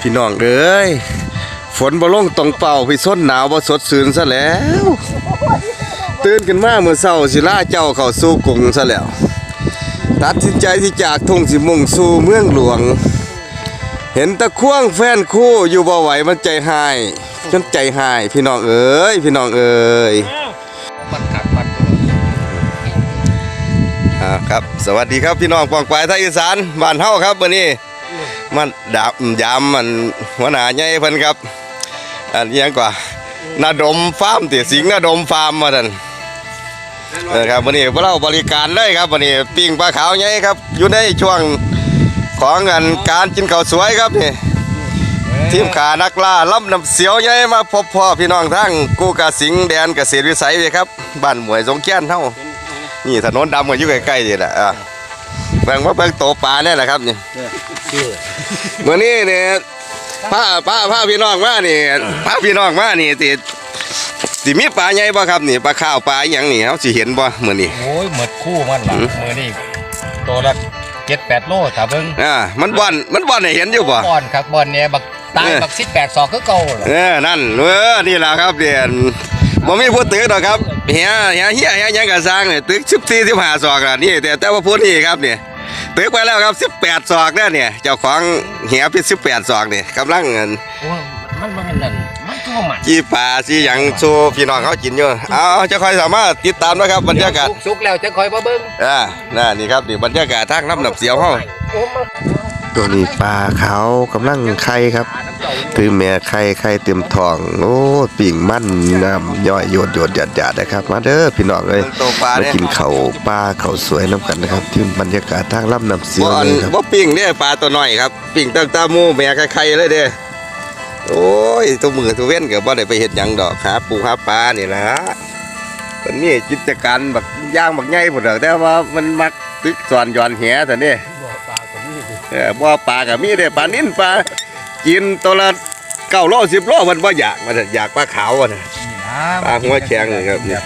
พี่น้องเอ้ยฝนบ่ลงตรงเป่าพี่ส้นหนาวบ่สดชื่นซะแล้ว ตื่นขึ้นมาเมื่อเช้าสิลาเจ้าเข้าสู่กรุงซะแล้ว ตัดสินใจที่จากทุ่งสิมุ่งสู่เมืองหลวง เห็นตะควงแฟนคู่อยู่บ่ไหวมันใจหายจนใจหายพี่น้องเอ้ยพี่น้องเอ้ยครับ สวัสดีครับพี่น้องปองปลายไทยอีสานบ้านเฮาครับวันนี้ มันดาบยามมันหัวหน้าใหญ่เพิ่นครับ อันนี้ยังกว่านาดมฟาร์มติสิงห์นาดมฟาร์มมาท่านเออครับวันนี้พวกเราบริการเลยครับวันนี้ปิ้งปลาขาวใหญ่ครับ อยู่ในช่วงของงานการกินข้าวสวยครับนี่ทีมขานักล่าล่ำน้ำเสียวใหญ่มาพบพ่อพี่น้องทั้งกูกาสิงแดนเกษตรวิสัยเลยครับบ้านหมวยสงแก้นเท่านี่ถนนดำกันอยู่ใกล้ๆนี่แหละอะแบ่งว่าแบ่งโตปลาเนี่ยแหละครับนี่ มื่อนี้เนี่ยพาพาพาพี่น้องมานี่พาพี่น้องมานี่ติสิมีปลาใหญ่บ่ครับนี่ปลาข้าวปลาอหย่างนี่เขาสิเห็นบ่มื้อนี้โอ้ยหมดคู่มันว่ะมือนี่ตัวละเจ็ดแปดโลแต่เบิ่งอ่ามันบ่อนมันบ่อนให้เห็นอยู่บ่บอลครับบอลเนี่ยบักตายเออบักสิบแปดศอกคือเก่าเหรอเออนั่นเออนี่แหละครับเรียนบ่มีผู้ตึกดอกครับเฮียเฮียเฮียเฮียหยังก็สร้างนี่ตึก14 15ศอกล่ะนี่แต่แต่ว่าผู้นี้ครับนี่ ตึกไปแล้วครับ 18ศอกแล้วเนี่ย เจ้าของเฮียเป็น18ศอกนี่กำลังเงินโอ้ยมันมันนั่นมันคือว่าหมันจีปลาจีหยังโชว์พี่น้องเขากินอยู่เอาจะคอยสามารถติดตามนะครับบรรยากาศสุสุกแล้วจะคอยมาเบิ่งอ่าน่านี่ครับนี่บรรยากาศทางน้ำหนับเสียวเฮาโอ้มัน ตัวนี้ปลาเขากำลังไข่ครับ ถือแม่ไข่ไข่เต็มท้อง โอ้ปิ่งมันน้ำย่อยโยดโยดหยาดหยาดนะครับ มาเด้อพี่น้องเอ้ยมากินข้าวปลาข้าวสวยน้ำกันนะครับ ที่บรรยากาศทางลำน้ำเสียวเลยครับบ่ปิ่งเนี่ยปลาตัวน้อยครับ ปิ่งตั้งตาหมูแม่ไข่เลยเด้โอ้ยตัวมือตัวเว้นก็บ่ได้ไปเฮ็ดหยังดอกหาปูหาปลานี่ล่ะมันมีกิจการบักย่างบักใหญ่พุ่นดอกแต่ว่ามันมักตึกสอนหย่อนแหแต่นี่บ่ปลาตัวนี้สิ เออบ่ปลาก็มีเด้ปลานิ่นปลากินตัวละเก้าโลสิบโลมันบ่อยากมันอยากปลาขาวอะนะนี่นะปลาหัวแข็งนี่ครับนี่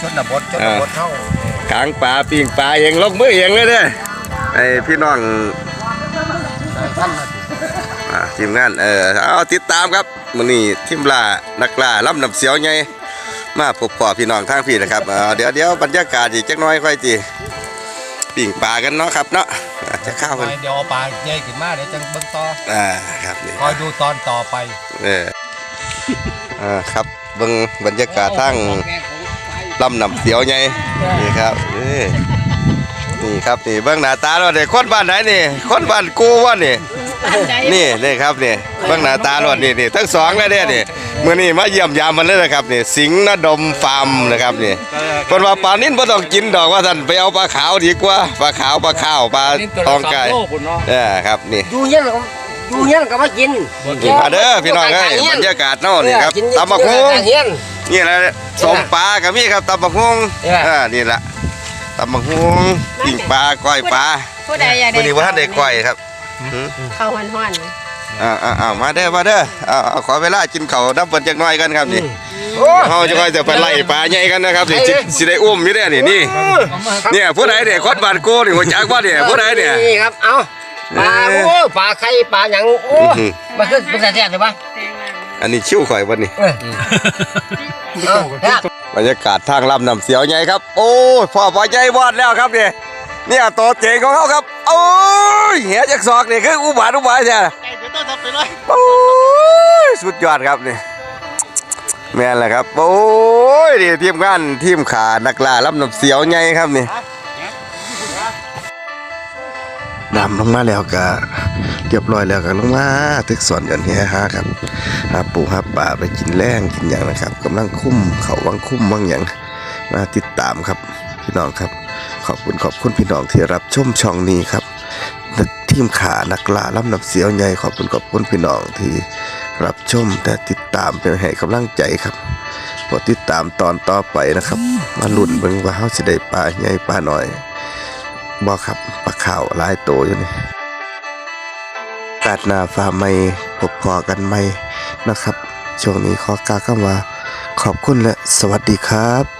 ชนบทชนบทเท่ากางปลาปิ้งปลาเองลงมือเองเลยเด้อไอ้พี่น้องท่านมาสิอ่าทีมงานเออเอาติดตามครับมื้อนี้ทีมล่านักล่าลำน้ำเสียวใหญ่มาพบปอพี่น้องทางพี่นะครับเออเดี๋ยวเดี๋ยวบรรยากาศอีกจักหน้อยค่อยสิปิ้งปลากันเนาะครับเนาะ อะจะเข้ากันเดี๋ยวเอาปลาใหญ่ขึ้นมาเดี๋ยวจังเบิ่งต่ออ่าครับนี่คอยดูตอนต่อไปเอออ่าครับเบิ่งบรรยากาศทางลำน้ำเสียวใหญ่นี่ครับเอ้ยนี่ครับนี่เบิ่งหน้าตาเราเด็คนบ้านไหนนี่คนบ้านกูว่านี่ นี่นี่ครับนี่เบิ่งหน้าตาเรานี่นี่ทั้งสองเลยเด้นี่มื้อนี้มาเยี่ยมยามมันเลยนะครับนี่สิงห์นดมฟาร์มนะครับนี่เพิ่นว่าปลานิ่นบ่ต้องกินดอกว่าท่านไปเอาปลาขาวดีกว่าปลาขาวปลาข้าวปลาทองไก่เออครับนี่ดูเงี้ยก็ดูเงี้ยก็มากินนี่มาเด้อพี่น้องเอ้ยบรรยากาศเนาะนี่ครับตำบักหุ่งเฮียนนี่แหละสมปลากับมีครับตำบักหุ่งเนี่ยอ่านี่แหละตำบักหุ่งปิ้งปลาก้อยปลาผู้ใดอยากวันนี้ว่าท่านได้ก้อยครับ ข้าวห้อนอ่าอ่าอ่ามาเด้อมาเด้ออ่าขอเวลากินข้าวน้ำเปิดจักหน่อยกันครับนี่เฮาจะค่อยจะไปไล่ปลาใหญ่กันนะครับนี่สิสิได้อุ้มอยู่เด้อนี่นี่เนี่ยผู้ใดเนี่ยคนบ้านโกนี่หัวจักว่าเนี่ยผู้ใดเนี่ยนี่ครับเอาปลาเอ้ยโอ้ปลาไข่ปลาหยังโอ้อื้อหือมันคือเป็นแซ่บๆเลยปะๆแตงงานอันนี้ชิวข่อยวันนี้เอาแซ่บบรรยากาศทางลำน้ำเสียวใหญ่ครับ โอ้ยพ่อพ่อใหญ่วอดแล้วครับเนี่ย เนี่ยตัวเจ๋งของเขาครับโอ้ยเหี้ยจากศอกนี่คืออุบาทอุบายใช่ไหมโอ้ยสุดยอดครับนี่แม่นแหละครับ โอ้ยนี่ทีมงานทีมขานักล่าลำน้ำเสียวใหญ่ครับนี่นำลงมาแล้วก็เรียบร้อยแล้วก็ลงมาทึกสอนกันเฮียฮะครับหาปูหาป่าไปกินแรงกินอย่างนะครับกำลังคุ้มเขาวังคุ้มวังอย่างมาติดตามครับ พี่น้องครับ ขอบคุณขอบคุณพี่น้องที่รับชมช่องนี้ครับทีมขานักล่าลำน้ำเสียวใหญ่ขอบคุณขอบคุณพี่น้องที่รับชมแต่ติดตามเป็นให้กำลังใจครับโปรดติดตามตอนต่อไปนะครับ มาลุ้นเบิ่งว่าเฮาสิได้ปลาใหญ่ปลาหน้อยบ่ครับปลาข่าวหลายโตอยู่นี่กาดนาฟ้าใหม่พบพอกันใหม่นะครับ ช่วงนี้ขอกล่าวคำว่า ขอบคุณและสวัสดีครับ